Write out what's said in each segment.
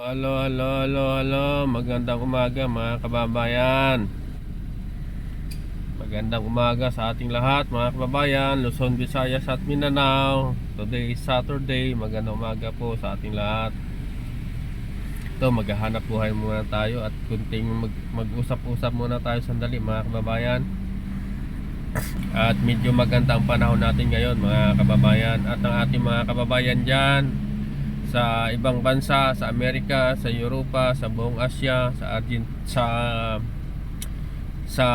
Halo, halo, halo, halo. Magandang umaga mga kababayan. Magandang umaga sa ating lahat mga kababayan. Luzon, Visayas at Mindanao. Today is Saturday. Magandang umaga po sa ating lahat. Ito, maghahanap buhay muna tayo at kunting mag, mag-usap-usap muna tayo sandali mga kababayan. At medyo maganda ang panahon natin ngayon mga kababayan. At ang ating mga kababayan dyan sa ibang bansa, sa Amerika, sa Europa, sa buong Asia, sa Argent sa sa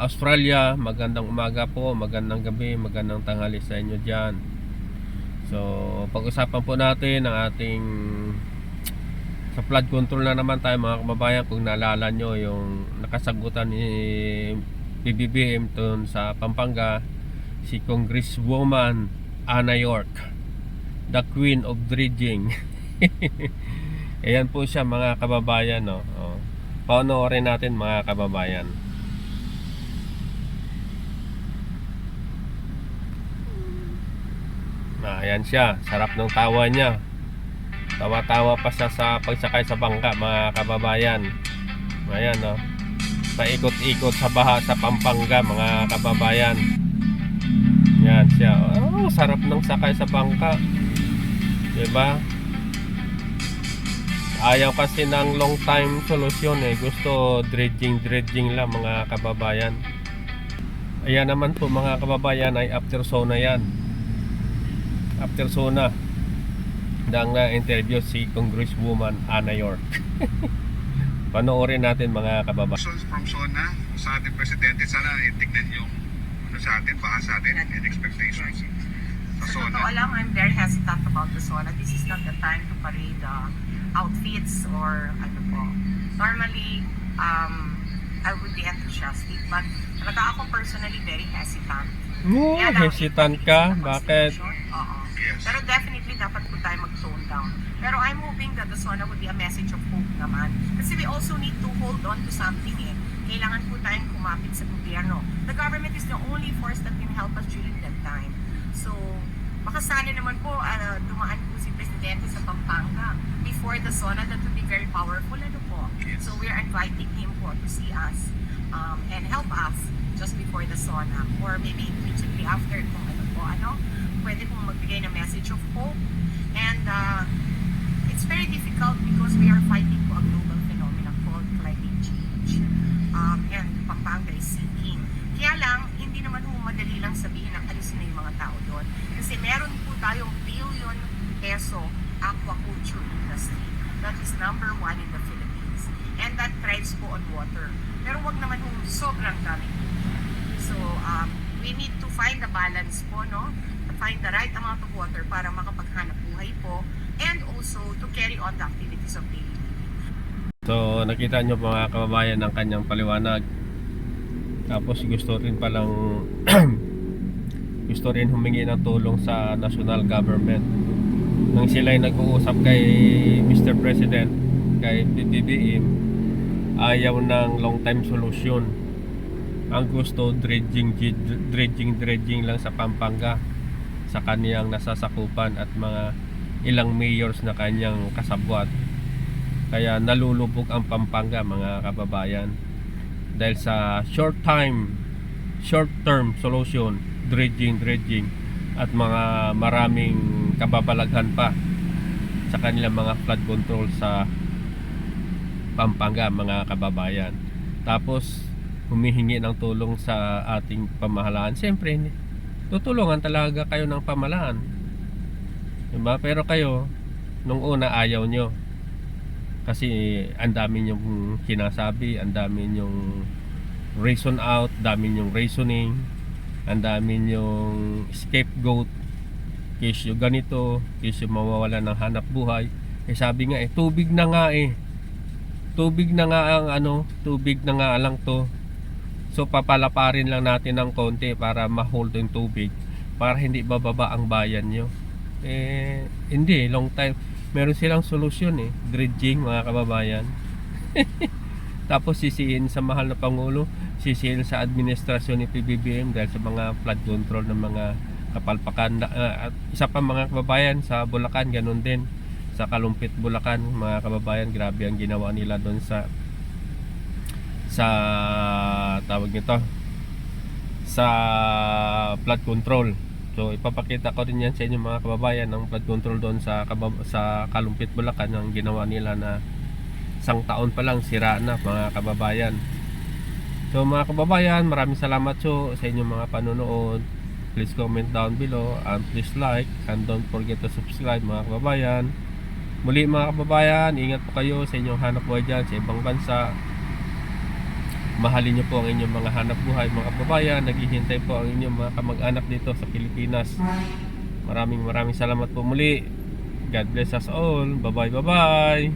Australia, magandang umaga po, magandang gabi, magandang tanghali sa inyo diyan. So, pag-usapan po natin ang ating sa flood control na naman tayo mga kababayan kung naalala nyo yung nakasagutan ni PBBM sa Pampanga si Congresswoman Anna York the queen of dredging. Ayan po siya mga kababayan no. Oh. Panoorin natin mga kababayan. Ah, ayan siya, sarap ng tawa niya. Tawa-tawa pa siya sa pagsakay sa bangka mga kababayan. Ayan no. Paikot-ikot sa baha sa Pampanga mga kababayan. Yan siya. Oh, sarap ng sakay sa bangka. 'Di ba? Ayaw kasi ng long time solution eh. Gusto dredging dredging lang mga kababayan. Ayan naman po mga kababayan ay after sona yan. After sona nang na-interview si Congresswoman Anna York. Panoorin natin mga kababayan. From Sona sa ating presidente. Sana eh, tignan yung ano sa atin, baka sa atin, expectations. Sa totoo lang, I'm very hesitant about the SONA. This is not the time to parade uh, outfits or ano po. Normally, um, I would be enthusiastic, but talaga ako personally very hesitant. Oh, Kaya lang, hesitant it- ka? Bakit? Oo. Yes. Pero definitely dapat po tayo mag-tone down. Pero I'm hoping that the SONA would be a message of hope naman. Kasi we also need to hold on to something eh. Kailangan po tayong kumapit sa gobyerno. The government is the only force that can help us during that time. So, baka sana naman po ah, dumaan po si Presidente sa Pampanga before the SONA. That would be very powerful. Ano po? Yes. So, we are inviting him po to see us um, and help us just before the SONA or maybe immediately after kung ano po, ano, pwede pong magbigay ng message of hope and uh, it's very difficult because we are fighting po a global phenomenon called climate change um, and Pampanga is sinking. Kaya lang, hindi naman po madali lang sabihin ang alisin na yung mga tao doon. Kasi meron po tayong billion peso aquaculture industry. That is number one in the Philippines. And that thrives po on water. Pero wag naman po sobrang dami. So, um, we need to find the balance po, no? Find the right amount of water para makapaghanap buhay po and also to carry on the activities of daily. So nakita nyo mga kababayan ng kanyang paliwanag Tapos gusto rin palang Gusto rin humingi ng tulong sa national government Nang sila ay nag-uusap kay Mr. President Kay PBBM Ayaw ng long time solution Ang gusto dredging dredging dredging lang sa Pampanga Sa kaniyang nasasakupan at mga ilang mayors na kanyang kasabwat kaya nalulubog ang Pampanga mga kababayan dahil sa short time, short term solution, dredging, dredging at mga maraming kababalaghan pa sa kanilang mga flood control sa Pampanga mga kababayan. Tapos humihingi ng tulong sa ating pamahalaan. Siyempre, tutulungan talaga kayo ng pamahalaan. Diba? Pero kayo, nung una ayaw nyo kasi ang dami yung kinasabi, ang dami yung reason out, dami yung reasoning, ang dami yung scapegoat, case yung ganito, yung mawawala ng hanap buhay. Eh sabi nga eh, tubig na nga eh. Tubig na nga ang ano, tubig na nga lang to. So papalaparin lang natin ng konti para ma-hold yung tubig para hindi bababa ang bayan nyo. Eh, hindi, long time meron silang solusyon eh dredging mga kababayan tapos sisihin sa mahal na Pangulo sisihin sa administrasyon ni PBBM dahil sa mga flood control ng mga kapalpakan ah, at isa pa mga kababayan sa Bulacan ganun din sa Kalumpit, Bulacan, mga kababayan. Grabe ang ginawa nila doon sa sa tawag nito sa flood control. So ipapakita ko rin yan sa inyo mga kababayan ng flood control doon sa sa Kalumpit, Bulacan ang ginawa nila na isang taon pa lang sira na mga kababayan. So mga kababayan, maraming salamat so sa inyong mga panonood. Please comment down below and please like and don't forget to subscribe mga kababayan. Muli mga kababayan, ingat po kayo sa inyong hanap buhay dyan sa ibang bansa. Mahalin niyo po ang inyong mga hanap buhay mga kababayan. Naghihintay po ang inyong mga kamag-anak dito sa Pilipinas. Maraming maraming salamat po muli. God bless us all. Bye bye bye bye.